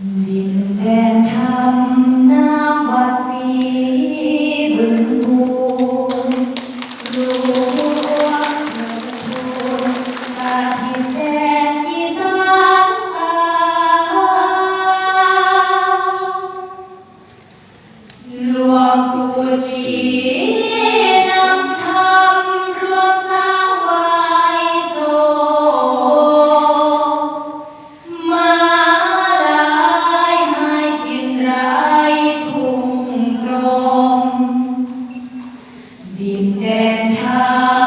ดิ แดนไทย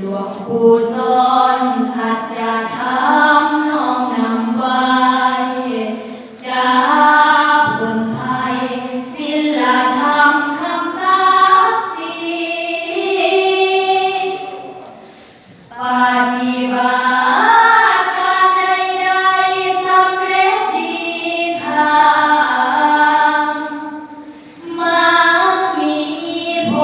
หลวงปู่สอนสัจธรรมน้องนำไว้จะผลภัยศิลธรรมคำสักสีปฏิบัติการใดๆสำเรตีค่ะมักมีโภ